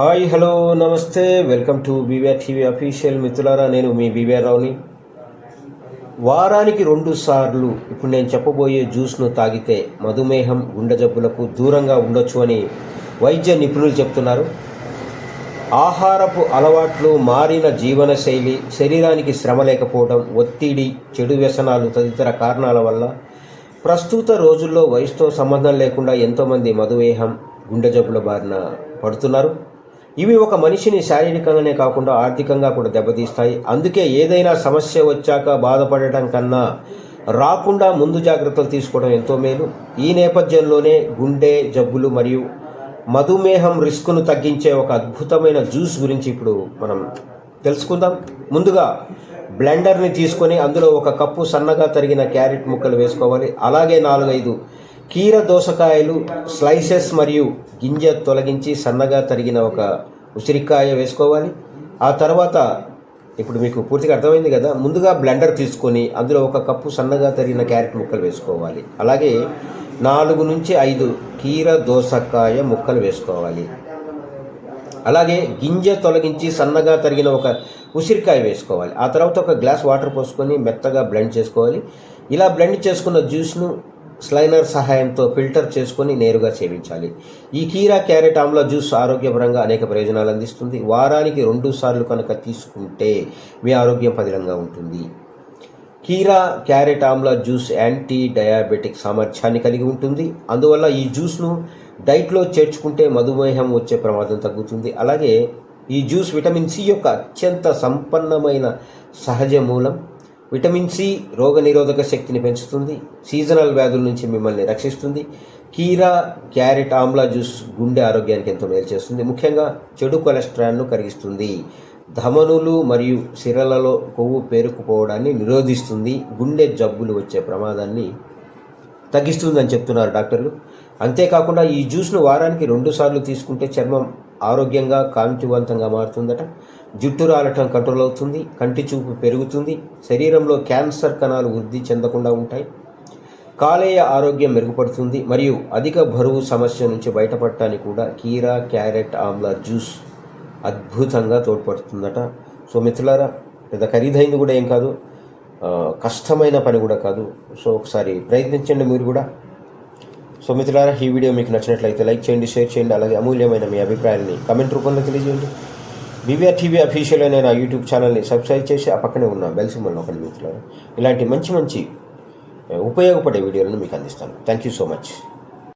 Hi hello నమస్తే. Welcome to BVR TV official మిత్రులారా నేను మీ బీవీఆర్ రావుని. వారానికి రెండు సార్లు ఇప్పుడు నేను చెప్పబోయే జ్యూస్ను తాగితే మధుమేహం గుండె జబ్బులకు దూరంగా ఉండొచ్చు అని వైద్య నిపుణులు చెప్తున్నారు. ఆహారపు అలవాట్లు మారిన జీవనశైలి శరీరానికి శ్రమ లేకపోవడం ఒత్తిడి చెడు వ్యసనాలు తదితర కారణాల వల్ల ప్రస్తుత రోజుల్లో వయసుతో సంబంధం లేకుండా ఎంతోమంది మధుమేహం గుండె జబ్బుల బారిన పడుతున్నారు. ఇవి ఒక మనిషిని శారీరకంగానే కాకుండా ఆర్థికంగా కూడా దెబ్బతీస్తాయి. అందుకే ఏదైనా సమస్య వచ్చాక బాధపడటం కన్నా రాకుండా ముందు జాగ్రత్తలు తీసుకోవడం ఎంతో మేలు. ఈ నేపథ్యంలోనే గుండె జబ్బులు మరియు మధుమేహం రిస్క్ను తగ్గించే ఒక అద్భుతమైన జ్యూస్ గురించి ఇప్పుడు మనం తెలుసుకుందాం. ముందుగా బ్లెండర్ని తీసుకొని అందులో ఒక కప్పు సన్నగా తరిగిన క్యారెట్ ముక్కలు వేసుకోవాలి. అలాగే నాలుగైదు కీర దోసకాయలు స్లైసెస్ మరియు గింజ తొలగించి సన్నగా తరిగిన ఒక ఉసిరికాయ వేసుకోవాలి. ఆ తర్వాత ఇప్పుడు మీకు పూర్తిగా అర్థమైంది కదా ముందుగా బ్లెండర్ తీసుకొని అందులో ఒక కప్పు సన్నగా తరిగిన క్యారెట్ ముక్కలు వేసుకోవాలి. అలాగే నాలుగు నుంచి ఐదు కీర దోసకాయ ముక్కలు వేసుకోవాలి. అలాగే గింజ తొలగించి సన్నగా తరిగిన ఒక ఉసిరికాయ వేసుకోవాలి. ఆ తర్వాత ఒక గ్లాస్ వాటర్ పోసుకొని మెత్తగా బ్లెండ్ చేసుకోవాలి. ఇలా బ్లెండ్ చేసుకున్న జ్యూస్ను స్లైనర్ సహాయంతో ఫిల్టర్ చేసుకొని నేరుగా సేవించాలి. ఈ కీరా క్యారెట్ ఆమ్ల జ్యూస్ ఆరోగ్యపరంగా అనేక ప్రయోజనాలు అందిస్తుంది. వారానికి రెండు సార్లు కనుక తీసుకుంటే మీ ఆరోగ్యం పదిలంగా ఉంటుంది. కీరా క్యారెట్ ఆమ్ల జ్యూస్ యాంటీ డయాబెటిక్ సామర్థ్యాన్ని కలిగి ఉంటుంది. అందువల్ల ఈ జ్యూస్ను డైట్లో చేర్చుకుంటే మధుమేహం వచ్చే ప్రమాదం తగ్గుతుంది. అలాగే ఈ జ్యూస్ విటమిన్ సి యొక్క అత్యంత సంపన్నమైన సహజ మూలం. విటమిన్ సి రోగనిరోధక శక్తిని పెంచుతుంది. సీజనల్ వ్యాధుల నుంచి మిమ్మల్ని రక్షిస్తుంది. కీరా క్యారెట్ ఆమ్లా జ్యూస్ గుండె ఆరోగ్యానికి ఎంతో మేలు చేస్తుంది. ముఖ్యంగా చెడు కొలెస్ట్రాల్ను కరిగిస్తుంది. ధమనులు మరియు సిరలలో కొవ్వు పేరుకుపోవడాన్ని నిరోధిస్తుంది. గుండె జబ్బులు వచ్చే ప్రమాదాన్ని తగ్గిస్తుందని చెప్తున్నారు డాక్టర్లు. అంతేకాకుండా ఈ జ్యూస్ను వారానికి రెండుసార్లు తీసుకుంటే చర్మం ఆరోగ్యంగా కాంతివంతంగా మారుతుందట. జుట్టు రాలటం కంట్రోల్ అవుతుంది కంటి చూపు పెరుగుతుంది శరీరంలో క్యాన్సర్ కణాలు వృద్ధి చెందకుండా ఉంటాయి. కాలేయ ఆరోగ్యం మెరుగుపడుతుంది మరియు అధిక బరువు సమస్య నుంచి బయటపడటానికి కూడా కీరా క్యారెట్ ఆమ్లా జ్యూస్ అద్భుతంగా తోడ్పడుతుందట. సో మిత్రులారా పెద్ద ఖరీదైంది కూడా ఏం కాదు. కష్టమైన పని కూడా కాదు. సో ఒకసారి ప్రయత్నించండి మీరు కూడా. సో మిత్రులారా ఈ వీడియో మీకు నచ్చినట్లయితే లైక్ చేయండి షేర్ చేయండి అలాగే అమూల్యమైన మీ అభిప్రాయాన్ని కమెంట్ రూపంలో తెలియజేయండి. బీవీఆర్ టీవీ అఫీషియల్ అనే నా యూట్యూబ్ ఛానల్ని సబ్స్క్రైబ్ చేసి ఆ పక్కనే ఉన్న బెల్ సింబల్ నొక్కండి మిత్రులారా. ఇలాంటి మంచి మంచి ఉపయోగపడే వీడియోలను మీకు అందిస్తాను. Thank you so much.